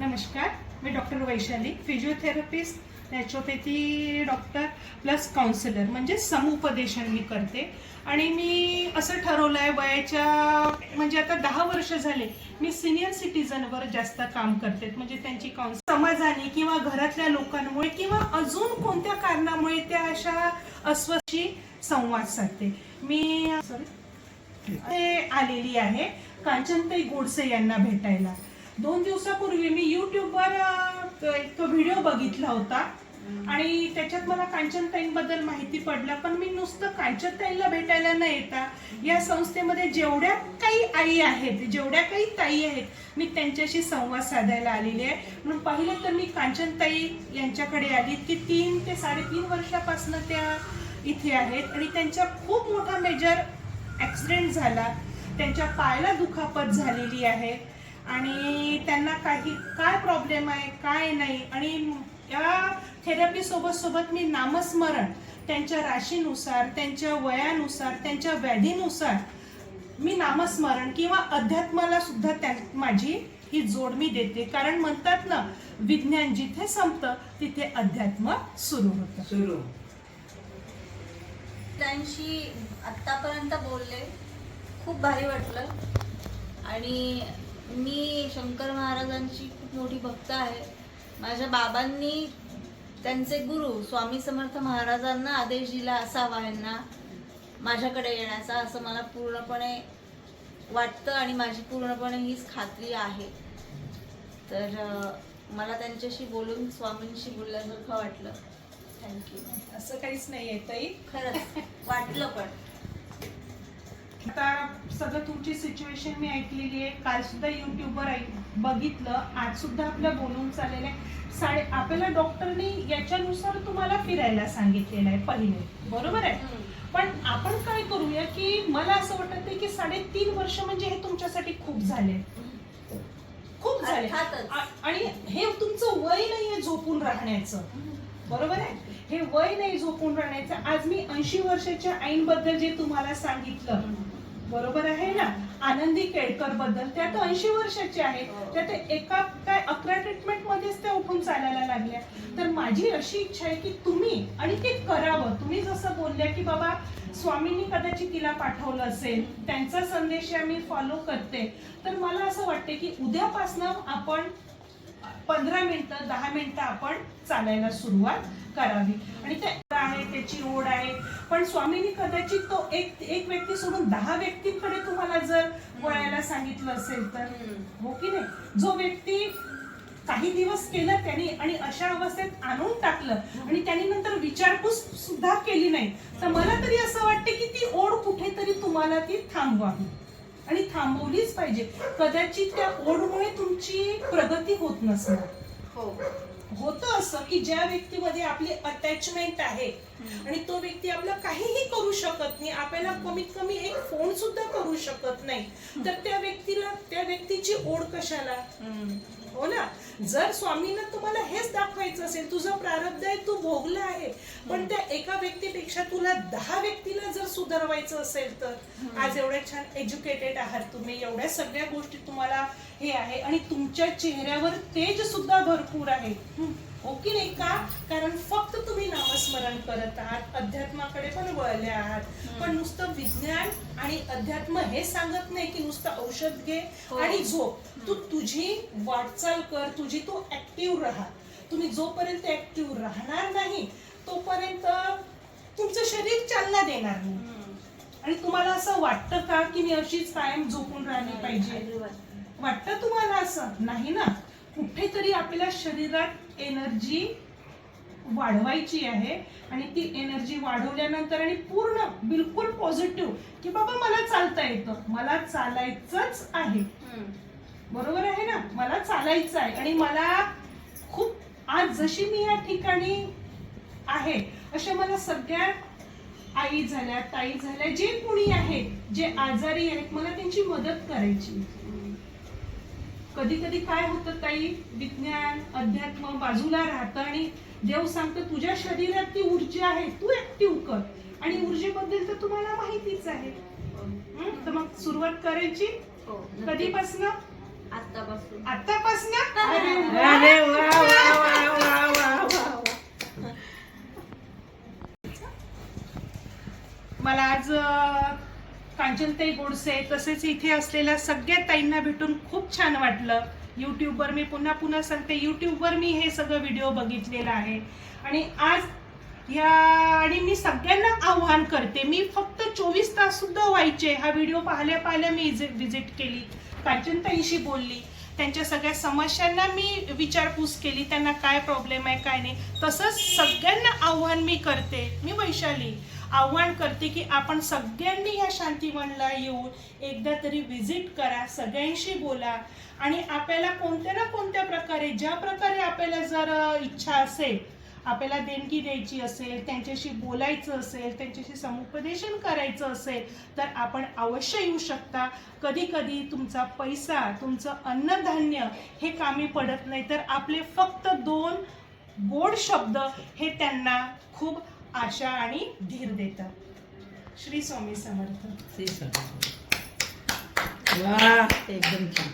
नमस्कार मी doctor Vaishali physiotherapist naturopathy doctor plus counsellor म्हणजे समुपदेशन मी करते. आणि मी असं ठरवलं आहे वयाच्या म्हणजे आता दहा वर्ष झाले मी सिनियर सिटीजनवर जास्त काम करते. म्हणजे त्यांची काउन्स समाजाने किंवा घरातल्या लोकांमुळे किंवा अजून कोणत्या कारणामुळे त्या अशा अस्वस्थी संवाद साधते. मी सॉरी आलेली आहे कांचनताई गोडसे यांना भेटायला. दोन दिवसापूर्वी मी युट्यूबवर एक व्हिडिओ बघितला होता. आणि त्याच्यात मला कांचनताईंबद्दल माहिती पडलं पण मी नुसतं कांचनताईला भेटायला न येता या संस्थेमध्ये जेवढ्या काही आई आहेत जेवढ्या काही ताई आहेत मी त्यांच्याशी संवाद साधायला आलेली आहे. म्हणून पाहिलं तर मी कांचनताई यांच्याकडे आली की तीन ते साडेतीन वर्षापासून त्या इथे आहेत. आणि त्यांचा खूप मोठा मेजर ॲक्सिडेंट झाला. त्यांच्या पायाला दुखापत झालेली आहे. आणि त्यांना काही काय प्रॉब्लेम आहे काय नाही आणि या थेरपी सोबत सोबत मी नामस्मरण त्यांच्या राशीनुसार त्यांच्या वयानुसार त्यांच्या व्याधीनुसार मी नामस्मरण किंवा अध्यात्माला सुद्धा त्या माझी ही जोड मी देते. कारण म्हणतात ना विज्ञान जिथे संपतं तिथे अध्यात्म सुरू होतं. सुरू. त्यांशी आत्तापर्यंत बोलले. खूप भारी वाटलं. आणि मी शंकर महाराजांची खूप मोठी भक्त आहे. माझ्या बाबांनी त्यांचे गुरु स्वामी समर्थ महाराजांना आदेश दिला असावा यांना माझ्याकडे येण्याचा असं मला पूर्णपणे वाटतं आणि माझी पूर्णपणे हीच खात्री आहे. तर मला त्यांच्याशी बोलून स्वामींशी बोलल्यासारखं वाटलं. थँक्यू असं काहीच नाहीये ताई. खरंच वाटलं पण. आता सगळं तुमची सिच्युएशन मी ऐकलेली आहे. काल सुद्धा युट्यूबवर ऐक बघितलं. आज सुद्धा आपलं बोलून चाललेलं आहे. साडे आपल्याला डॉक्टरनी याच्यानुसार तुम्हाला फिरायला सांगितलेलं आहे पहिले. बरोबर आहे? पण आपण काय करूया की मला असं वाटत की साडेतीन वर्ष म्हणजे हे तुमच्यासाठी खूप झाले. खूप झाले. आणि हे तुमचं वय नाहीये झोपून राहण्याचं. बरोबर आहे? हे वय नाही झोपून राहण्याचं. आज मी ऐंशी वर्षाच्या आईंबद्दल जे तुम्हाला सांगितलं बरोबर आहे ना? आनंदी केळकरबद्दल. त्या तर ऐंशी वर्षाच्या आहेत हो. त्या ते एका काय अकरा ट्रीटमेंट मध्येच त्या उठून चालायला लागल्या. तर माझी अशी इच्छा आहे की तुम्ही आणि ते करावं. तुम्ही जसं बोलल्या की बाबा स्वामींनी कदाचित तिला पाठवलं असेल त्यांचा संदेश मी फॉलो करते. तर मला असं वाटते की उद्यापासनं आपण पंधरा मिनिटं दहा मिनिटं आपण चालायला सुरुवात करावी. आणि ते आहे त्याची ओढ आहे. पण स्वामींनी कदाचित तो एक एक व्यक्ती सोडून दहा व्यक्तींकडे तुम्हाला जर वळायला सांगितलं असेल तर? हो की नाही? जो व्यक्ती काही दिवस केलं त्यांनी आणि अशा अवस्थेत आणून टाकलं आणि त्यांनी नंतर विचारपूस सुद्धा केली नाही तर मला तरी असं वाटते की ती ओढ कुठेतरी तुम्हाला ती थांबवावी. आणि थांबवलीच पाहिजे. कदाचित त्या ओढमुळे तुमची प्रगती होत नसणार. हो. होतं असं की ज्या व्यक्तीमध्ये आपली अटॅचमेंट आहे आणि तो व्यक्ती आपलं काहीही करू शकत नाही आपल्याला कमीत कमी एक फोन सुद्धा करू शकत नाही तर त्या व्यक्तीला त्या व्यक्तीची ओढ कशाला? हो ना? जर स्वामींना तुम्हाला हेच दाखवायचं असेल तुझं प्रारब्ध आहे तू भोगलं आहे पण त्या एका व्यक्तीपेक्षा तुला दहा व्यक्तीला जर सुधारवायचं असेल तर आज एवढ्या छान एज्युकेटेड आहात तुम्ही एवढ्या सगळ्या गोष्टी तुम्हाला हे आहे आणि तुमच्या चेहऱ्यावर तेज सुद्धा भरपूर आहे. हो की नाही का? कारण फक्त तुम्ही नामस्मरण करत आहात अध्यात्माकडे पण वळले आहात. पण नुसतं विज्ञान आणि अध्यात्म हे सांगत नाही की नुसतं औषध घे हो. आणि झोप. तू तुझी वाटचाल कर तुझी तू ऍक्टिव्ह राहा. तुम्ही जोपर्यंत ऍक्टिव्ह राहणार नाही तोपर्यंत तुमचं शरीर चालना देणार नाही. आणि तुम्हाला असं वाटतं का की मी अशीच कायम झोपून राहिली पाहिजे? वाटतं तुम्हाला असं? नाही ना? कुठेतरी आपल्या शरीरात एनर्जी वाढवायची आहे आणि ती एनर्जी वाढवल्यानंतर आणि पूर्ण बिलकुल पॉझिटिव्ह की बाबा मला चालता येतं. मला चालायचंच आहे. बरोबर आहे ना? मला चालायचं आहे. आणि मला खूप आज जशी मी या ठिकाणी आहे. अशा मला सगळ्या आई झाल्या ताई झाल्या जे कोणी आहेत जे आजारी आहेत मला त्यांची मदत करायची. कधी कधी काय होतं ताई? विज्ञान अध्यात्म बाजूला राहतं आणि देव सांगतं तुझ्या शरीरात ती ऊर्जा आहे तू ऍक्टिव्ह कर. आणि ऊर्जेबद्दल तर तुम्हाला माहितीच आहे. हं? तर मग सुरुवात करायची? हो कधीपासनं? आता आतापासून आतापासून अरे वा वा वा वा वा वा मला आज कांचनताई गोडसे तसेच इथे असलेल्या सगळ्या ताईंना भेटून खूप छान वाटलं. यूट्यूबवर मी पुन्हा पुन्हा सांगते यूट्यूबवर मी हे सगळं व्हिडिओ बघितलेलं आहे. आणि आज ह्या आणि मी सगळ्यांना आव्हान करते मी फक्त चोवीस तास सुद्धा व्हायचे हा व्हिडिओ पाहिल्या पाहिल्या मी विजिट केली कांचनताईंशी बोलली त्यांच्या सगळ्या समस्यांना मी विचारपूस केली त्यांना काय प्रॉब्लेम आहे काय नाही तसंच सगळ्यांना आव्हान मी करते. मी वैशाली आव्हान करते की आपण सगळ्यांनी या शांतीवनला येऊन एकदा तरी व्हिजिट करा सगळ्यांशी बोला. आणि आपल्याला कोणत्या ना कोणत्या प्रकारे ज्या प्रकारे आपल्याला जर इच्छा असेल आपल्याला देणगी द्यायची असेल त्यांच्याशी बोलायचं असेल त्यांच्याशी समुपदेशन करायचं असेल तर आपण अवश्य येऊ शकता. कधी कधी तुमचा पैसा तुमचं अन्नधान्य हे कामी पडत नाही तर आपले फक्त दोन गोड शब्द हे त्यांना खूप आशा आणि धीर देतात. श्री स्वामी समर्थ. श्री स्वामी वा एकदम छान.